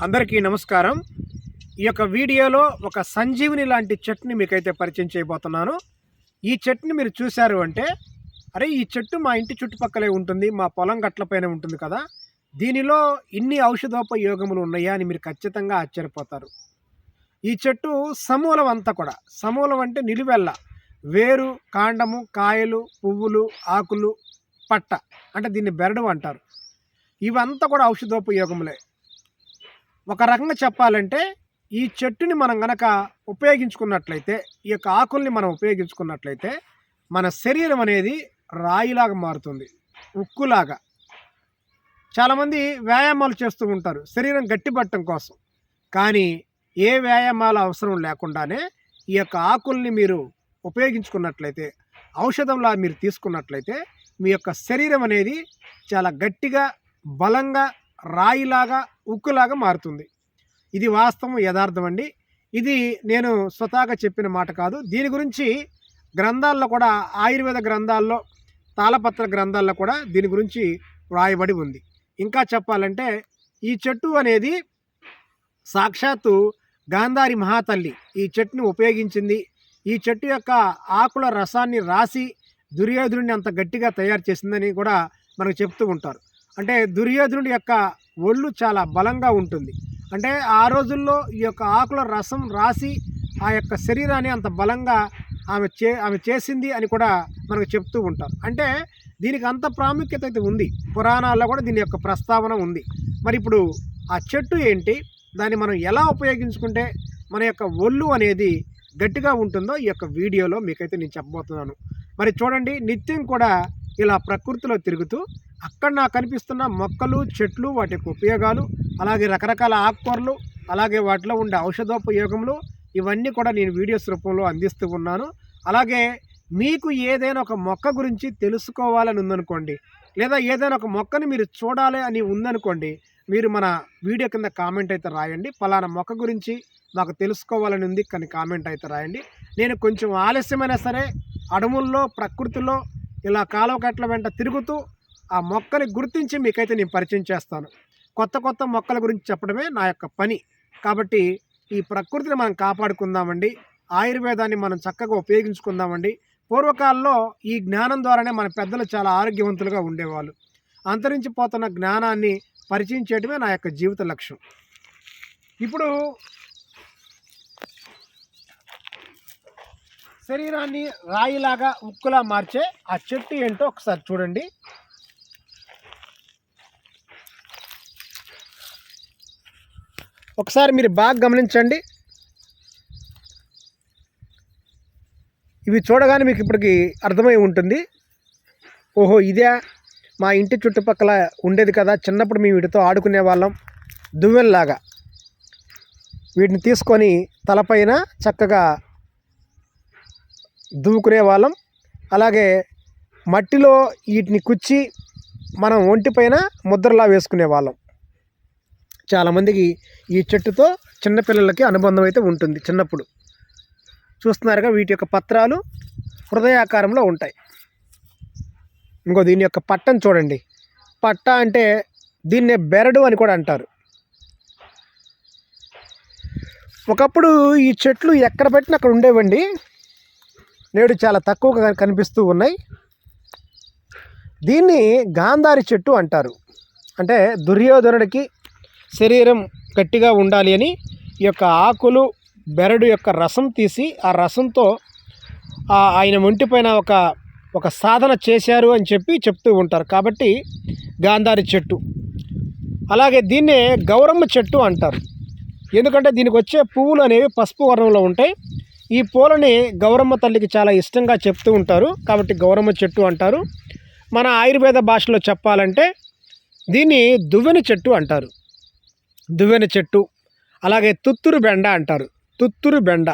అందరికీ నమస్కారం. ఈ యొక్క వీడియోలో ఒక సంజీవిని లాంటి చెట్టుని మీకైతే పరిచయం చేయబోతున్నాను. ఈ చెట్టుని మీరు చూశారు అంటే అరే ఈ చెట్టు మా ఇంటి చుట్టుపక్కలే ఉంటుంది మా పొలం గట్లపైన ఉంటుంది కదా. దీనిలో ఇన్ని ఔషధోపయోగములు ఉన్నాయా అని మీరు ఖచ్చితంగా ఆశ్చర్యపోతారు. ఈ చెట్టు సమూలం అంతా కూడా సమూలం అంటే నిలువెల్ల వేరు కాండము కాయలు పువ్వులు ఆకులు పట్ట అంటే దీన్ని బెరడు అంటారు. ఇవంతా కూడా ఔషధోపయోగములే. ఒక రకంగా చెప్పాలంటే ఈ చెట్టుని మనం గనక ఉపయోగించుకున్నట్లయితే ఈ యొక్క ఆకుల్ని మనం ఉపయోగించుకున్నట్లయితే మన శరీరం అనేది రాయిలాగా మారుతుంది ఉక్కులాగా. చాలామంది వ్యాయామాలు చేస్తూ ఉంటారు శరీరం గట్టిపట్టడం కోసం. కానీ ఏ వ్యాయామాల అవసరం లేకుండానే ఈ యొక్క ఆకుల్ని మీరు ఉపయోగించుకున్నట్లయితే ఔషధంలా మీరు తీసుకున్నట్లయితే మీ యొక్క శరీరం అనేది చాలా గట్టిగా బలంగా రాయిలాగా ఉక్కులాగా మారుతుంది. ఇది వాస్తవం యథార్థం అండి. ఇది నేను స్వతహాగా చెప్పిన మాట కాదు. దీని గురించి గ్రంథాల్లో కూడా ఆయుర్వేద గ్రంథాల్లో తాళపత్ర గ్రంథాల్లో కూడా దీని గురించి వ్రాయబడి ఉంది. ఇంకా చెప్పాలంటే ఈ చెట్టు అనేది సాక్షాత్తు గాంధారి మహాతల్లి. ఈ చెట్టుని ఉపయోగించింది. ఈ చెట్టు యొక్క ఆకుల రసాన్ని రాసి దుర్యోధుని అంత గట్టిగా తయారు చేసిందని కూడా మనకు చెప్తూ ఉంటారు. అంటే దుర్యోధనుడి యొక్క ఒళ్ళు చాలా బలంగా ఉంటుంది. అంటే ఆ రోజుల్లో ఈ యొక్క ఆకుల రసం రాసి ఆ యొక్క శరీరాన్ని అంత బలంగా ఆమె చే ఆమె చేసింది అని కూడా మనకు చెప్తూ ఉంటారు. అంటే దీనికి అంత ప్రాముఖ్యత అయితే ఉంది. పురాణాల్లో కూడా దీని యొక్క ప్రస్తావన ఉంది. మరి ఇప్పుడు ఆ చెట్టు ఏంటి? దాన్ని మనం ఎలా ఉపయోగించుకుంటే మన యొక్క ఒళ్ళు అనేది గట్టిగా ఉంటుందో ఈ యొక్క వీడియోలో మీకైతే నేను చెప్పబోతున్నాను. మరి చూడండి నిత్యం కూడా ఇలా ప్రకృతిలో తిరుగుతూ అక్కడ నాకు కనిపిస్తున్న మొక్కలు చెట్లు వాటి యొక్క ఉపయోగాలు అలాగే రకరకాల ఆకుకూరలు అలాగే వాటిలో ఉండే ఔషధోపయోగములు ఇవన్నీ కూడా నేను వీడియోస్ రూపంలో అందిస్తూ ఉన్నాను. అలాగే మీకు ఏదైనా ఒక మొక్క గురించి తెలుసుకోవాలని ఉందనుకోండి లేదా ఏదైనా ఒక మొక్కని మీరు చూడాలి అని ఉందనుకోండి మీరు మన వీడియో కింద కామెంట్ అయితే రాయండి. ఫలానా మొక్క గురించి మాకు తెలుసుకోవాలని ఉంది కానీ కామెంట్ అయితే రాయండి. నేను కొంచెం ఆలస్యమైనా సరే అడవుల్లో ప్రకృతిలో ఇలా కాలువ కట్ల వెంట తిరుగుతూ ఆ మొక్కని గుర్తించి మీకైతే నేను పరిచయం చేస్తాను. కొత్త కొత్త మొక్కల గురించి చెప్పడమే నా యొక్క పని. కాబట్టి ఈ ప్రకృతిని మనం కాపాడుకుందామండి. ఆయుర్వేదాన్ని మనం చక్కగా ఉపయోగించుకుందామండి. పూర్వకాలంలో ఈ జ్ఞానం ద్వారానే మన పెద్దలు చాలా ఆరోగ్యవంతులుగా ఉండేవాళ్ళు. అంతరించిపోతున్న జ్ఞానాన్ని పరిచయం చేయడమే నా యొక్క జీవిత లక్ష్యం. ఇప్పుడు శరీరాన్ని రాయిలాగా ఉక్కులా మార్చే ఆ చెట్టు ఏంటో ఒకసారి చూడండి. ఒకసారి మీరు బాగా గమనించండి. ఇవి చూడగానే మీకు ఇప్పటికి అర్థమై ఉంటుంది. ఓహో ఇదే మా ఇంటి చుట్టుపక్కల ఉండేది కదా చిన్నప్పుడు మేము వీటితో ఆడుకునే వాళ్ళం. దువ్వెల్లాగా వీటిని తీసుకొని తలపైన చక్కగా దువ్వుకునే వాళ్ళం. అలాగే మట్టిలో వీటిని కుచ్చి మనం ఒంటిపైన ముద్రలా వేసుకునే వాళ్ళం. చాలామందికి ఈ చెట్టుతో చిన్నపిల్లలకి అనుబంధం అయితే ఉంటుంది చిన్నప్పుడు. చూస్తున్నారుగా వీటి యొక్క పత్రాలు హృదయాకారంలో ఉంటాయి. ఇంకో దీని యొక్క పట్టను చూడండి. పట్ట అంటే దీన్నే బెరడు అని కూడా అంటారు. ఒకప్పుడు ఈ చెట్లు ఎక్కడ పెట్టినా అక్కడ ఉండేవండి. నేడు చాలా తక్కువగా కనిపిస్తూ ఉన్నాయి. దీన్ని గాంధారి చెట్టు అంటారు. అంటే దుర్యోధనుడికి శరీరం గట్టిగా ఉండాలి అని ఈ యొక్క ఆకులు బెరడు యొక్క రసం తీసి ఆ రసంతో ఆ ఆయన ఒంటిపైన ఒక ఒక సాధన చేశారు అని చెప్పి చెప్తూ ఉంటారు. కాబట్టి గాంధారి చెట్టు. అలాగే దీన్నే గౌరమ్మ చెట్టు అంటారు. ఎందుకంటే దీనికి వచ్చే పువ్వులు అనేవి పసుపు వర్ణంలో ఉంటాయి. ఈ పూలని గౌరమ్మ తల్లికి చాలా ఇష్టంగా చెప్తూ ఉంటారు. కాబట్టి గౌరమ్మ చెట్టు అంటారు. మన ఆయుర్వేద భాషలో చెప్పాలంటే దీన్ని దువ్వెన చెట్టు అంటారు. దువ్వెన చెట్టు అలాగే తుత్తురు బెండ అంటారు. తుత్తురు బెండ.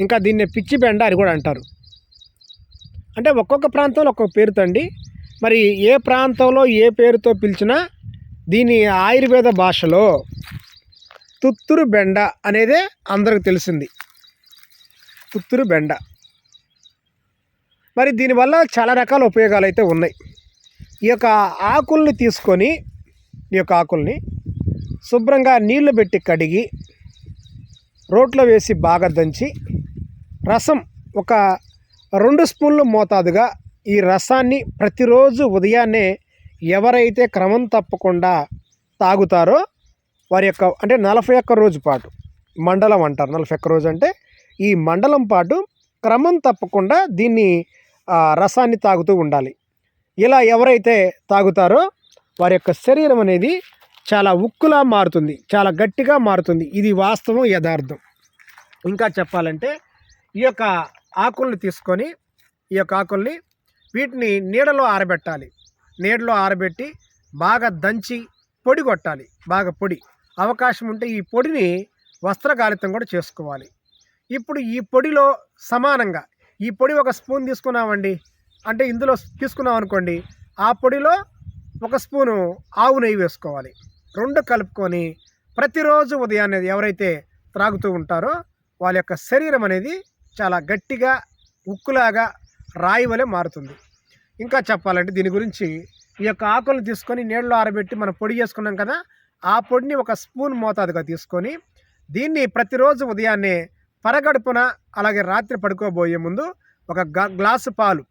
ఇంకా దీన్ని పిచ్చి బెండ అని కూడా అంటారు. అంటే ఒక్కొక్క ప్రాంతంలో ఒక్కొక్క పేరుతో అండి. మరి ఏ ప్రాంతంలో ఏ పేరుతో పిలిచినా దీని ఆయుర్వేద భాషలో తుత్తురు బెండ అనేదే అందరికి తెలిసింది. తుత్తురు బెండ. మరి దీనివల్ల చాలా రకాల ఉపయోగాలు అయితే ఉన్నాయి. ఈ యొక్క ఆకుల్ని తీసుకొని ఈ యొక్క ఆకుల్ని శుభ్రంగా నీళ్ళు పెట్టి కడిగి రోట్లో వేసి బాగా దంచి రసం ఒక రెండు స్పూన్లు మోతాదుగా ఈ రసాన్ని ప్రతిరోజు ఉదయాన్నే ఎవరైతే క్రమం తప్పకుండా తాగుతారో వారి యొక్క అంటే నలభై ఒక్క రోజు పాటు మండలం అంటారు. నలభై ఒక్క రోజు అంటే ఈ మండలం పాటు క్రమం తప్పకుండా దీన్ని రసాన్ని తాగుతూ ఉండాలి. ఇలా ఎవరైతే తాగుతారో వారి యొక్క శరీరం అనేది చాలా ఉక్కులా మారుతుంది చాలా గట్టిగా మారుతుంది. ఇది వాస్తవం యథార్థం. ఇంకా చెప్పాలంటే ఈ యొక్క ఆకుల్ని తీసుకొని ఈ యొక్క ఆకుల్ని వీటిని నీడలో ఆరబెట్టాలి. నీడలో ఆరబెట్టి బాగా దంచి పొడి కొట్టాలి. బాగా పొడి. అవకాశం ఉంటే ఈ పొడిని వస్త్రకాలితం కూడా చేసుకోవాలి. ఇప్పుడు ఈ పొడిలో సమానంగా ఈ పొడి ఒక స్పూన్ తీసుకున్నామండి. అంటే ఇందులో తీసుకున్నాం అనుకోండి ఆ పొడిలో ఒక స్పూను ఆవు నెయ్యి వేసుకోవాలి. రెండు కలుపుకొని ప్రతిరోజు ఉదయాన్నే ఎవరైతే త్రాగుతూ ఉంటారో వాళ్ళ యొక్క శరీరం అనేది చాలా గట్టిగా ఉక్కులాగా రాయి వలె మారుతుంది. ఇంకా చెప్పాలంటే దీని గురించి ఈ యొక్క ఆకులను తీసుకొని నీళ్ళలో ఆరబెట్టి మనం పొడి చేసుకున్నాం కదా ఆ పొడిని ఒక స్పూన్ మోతాదుగా తీసుకొని దీన్ని ప్రతిరోజు ఉదయాన్నే పరగడుపున అలాగే రాత్రి పడుకోబోయే ముందు ఒక గ్లాసు పాలు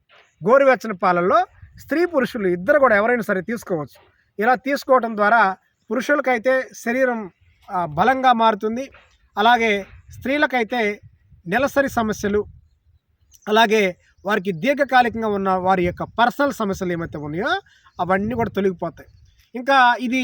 గోరువెచ్చని పాలల్లో స్త్రీ పురుషులు ఇద్దరు కూడా ఎవరైనా సరే తీసుకోవచ్చు. ఇలా తీసుకోవడం ద్వారా పురుషులకైతే శరీరం బలంగా మారుతుంది. అలాగే స్త్రీలకైతే నెలసరి సమస్యలు అలాగే వారికి దీర్ఘకాలికంగా ఉన్న వారి యొక్క పర్సనల్ సమస్యలు ఏమైతే ఉన్నాయో అవన్నీ కూడా తొలగిపోతాయి. ఇంకా ఇది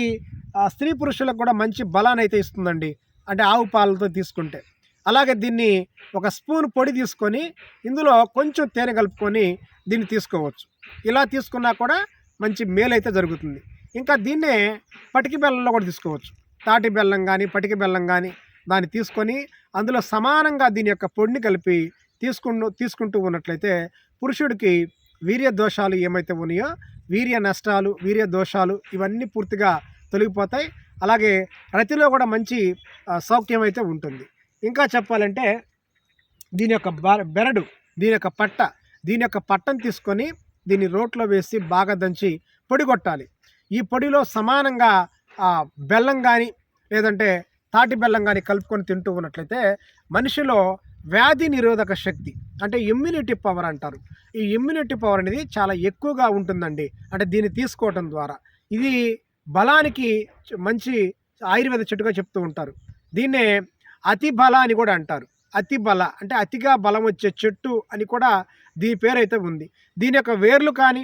స్త్రీ పురుషులకు కూడా మంచి బలాన్ని అయితే ఇస్తుందండి. అంటే ఆవు పాలతో తీసుకుంటే. అలాగే దీన్ని ఒక స్పూన్ పొడి తీసుకొని ఇందులో కొంచెం తేనె కలుపుకొని దీన్ని తీసుకోవచ్చు. ఇలా తీసుకున్నా కూడా మంచి మేలు అయితే జరుగుతుంది. ఇంకా దీన్నే పటికి బెల్లంలో కూడా తీసుకోవచ్చు. తాటి బెల్లం కానీ పటికి బెల్లం కానీ దాన్ని తీసుకొని అందులో సమానంగా దీని యొక్క పొడిని కలిపి తీసుకుంటూ తీసుకుంటూ ఉన్నట్లయితే పురుషుడికి వీర్య దోషాలు ఏమైతే ఉన్నాయో వీర్య నష్టాలు వీర్య దోషాలు ఇవన్నీ పూర్తిగా తొలగిపోతాయి. అలాగే రతిలో కూడా మంచి ఆ, సౌఖ్యం అయితే ఉంటుంది. ఇంకా చెప్పాలంటే దీని యొక్క బ- బెరడు దీని యొక్క పట్ట దీని యొక్క పట్టను తీసుకొని దీన్ని రోట్లో వేసి బాగా దంచి పొడి కొట్టాలి. ఈ పొడిలో సమానంగా బెల్లం కానీ లేదంటే తాటి బెల్లం కానీ కలుపుకొని తింటూ ఉన్నట్లయితే మనిషిలో వ్యాధి నిరోధక శక్తి అంటే ఇమ్యూనిటీ పవర్ అంటారు. ఈ ఇమ్యూనిటీ పవర్ అనేది చాలా ఎక్కువగా ఉంటుందండి. అంటే దీన్ని తీసుకోవటం ద్వారా. ఇది బలానికి మంచి ఆయుర్వేద చెట్టుగా చెప్తూ ఉంటారు. దీన్నే అతి బల అని కూడా అంటారు. అతి బల అంటే అతిగా బలం వచ్చే చెట్టు అని కూడా దీని పేరు అయితే ఉంది. దీని యొక్క వేర్లు కానీ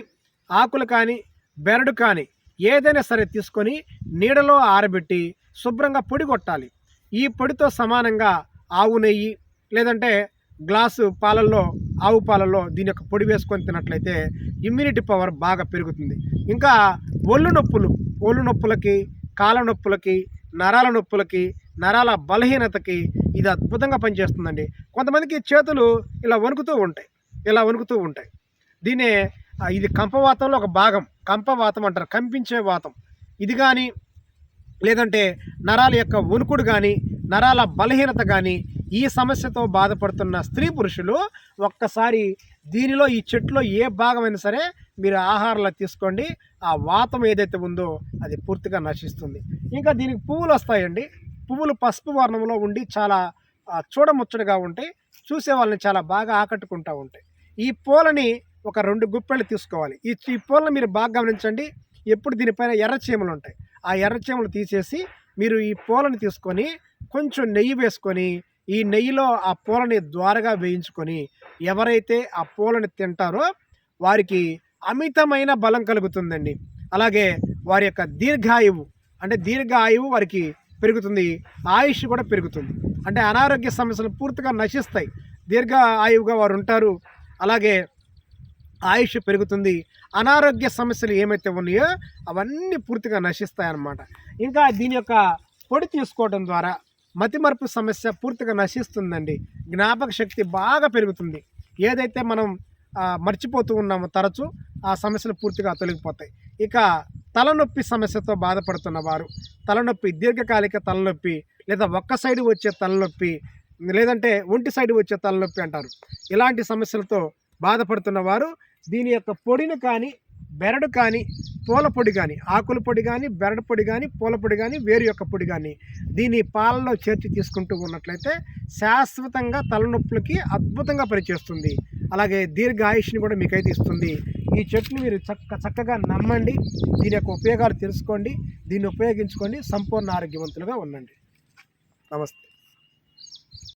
ఆకులు కానీ బెరడు కానీ ఏదైనా సరే తీసుకొని నీడలో ఆరబెట్టి శుభ్రంగా పొడి కొట్టాలి. ఈ పొడితో సమానంగా ఆవు నెయ్యి లేదంటే గ్లాసు పాలల్లో ఆవు పాలల్లో దీని యొక్క పొడి వేసుకొని తిన్నట్లయితే ఇమ్యూనిటీ పవర్ బాగా పెరుగుతుంది. ఇంకా ఒళ్ళు నొప్పులు ఒళ్ళు నొప్పులకి కాళ్ళ నొప్పులకి నరాల నొప్పులకి నరాల బలహీనతకి ఇది అద్భుతంగా పనిచేస్తుందండి. కొంతమందికి చేతులు ఇలా వణుకుతూ ఉంటాయి. ఇలా వణుకుతూ ఉంటాయి. దీనే ఇది కంపవాతంలో ఒక భాగం. కంపవాతం అంటారు కంపించే వాతం. ఇది కానీ లేదంటే నరాల యొక్క ఉనుకుడు కానీ నరాల బలహీనత కానీ ఈ సమస్యతో బాధపడుతున్న స్త్రీ పురుషులు ఒక్కసారి దీనిలో ఈ చెట్టులో ఏ భాగమైనా సరే మీరు ఆహారంలో తీసుకోండి. ఆ వాతం ఏదైతే ఉందో అది పూర్తిగా నశిస్తుంది. ఇంకా దీనికి పువ్వులు వస్తాయండి. పువ్వులు పసుపు వర్ణంలో ఉండి చాలా చూడముచ్చటగా ఉంటాయి. చూసే వాళ్ళని చాలా బాగా ఆకట్టుకుంటూ ఉంటాయి. ఈ పూలని ఒక రెండు గుప్పెళ్ళు తీసుకోవాలి. ఈ ఈ పూలను మీరు బాగా గమనించండి. ఎప్పుడు దీనిపైన ఎర్రచీమలు ఉంటాయి. ఆ ఎర్రచీమలు తీసేసి మీరు ఈ పూలను తీసుకొని కొంచెం నెయ్యి వేసుకొని ఈ నెయ్యిలో ఆ పూలని ద్వారగా వేయించుకొని ఎవరైతే ఆ పూలని తింటారో వారికి అమితమైన బలం కలుగుతుందండి. అలాగే వారి యొక్క దీర్ఘాయువు అంటే దీర్ఘాయువు వారికి పెరుగుతుంది. ఆయుష్ కూడా పెరుగుతుంది. అంటే అనారోగ్య సమస్యలు పూర్తిగా నశిస్తాయి. దీర్ఘ ఆయువుగా వారు ఉంటారు. అలాగే ఆయుష్ పెరుగుతుంది అనారోగ్య సమస్యలు ఏమైతే ఉన్నాయో అవన్నీ పూర్తిగా నశిస్తాయి అన్నమాట ఇంకా దీని యొక్క పొడి తీసుకోవడం ద్వారా మతిమరుపు సమస్య పూర్తిగా నశిస్తుందండి. జ్ఞాపక శక్తి బాగా పెరుగుతుంది. ఏదైతే మనం మర్చిపోతూ ఉన్నామో తరచు ఆ సమస్యలు పూర్తిగా తొలగిపోతాయి. ఇక తలనొప్పి సమస్యతో బాధపడుతున్న వారు తలనొప్పి దీర్ఘకాలిక తలనొప్పి లేదా ఒక్క సైడు వచ్చే తలనొప్పి లేదంటే ఒంటి సైడు వచ్చే తలనొప్పి అంటారు. ఇలాంటి సమస్యలతో బాధపడుతున్న వారు దీని యొక్క పొడిని కానీ బెరడు కానీ పూల పొడి కానీ ఆకుల పొడి కానీ బెరడు పొడి కానీ పూల పొడి కానీ వేరు యొక్క పొడి కానీ దీన్ని పాలలో చేర్చి తీసుకుంటూ ఉన్నట్లయితే శాశ్వతంగా తలనొప్పులకి అద్భుతంగా పనిచేస్తుంది. అలాగే దీర్ఘ ఆయుష్ని కూడా మీకైతే ఇస్తుంది. ఈ చెట్టుని మీరు చక్క చక్కగా నమ్మండి. దీని యొక్క ఉపయోగాలు తెలుసుకోండి. దీన్ని ఉపయోగించుకోండి సంపూర్ణ ఆరోగ్యవంతులుగా ఉండండి. నమస్తే.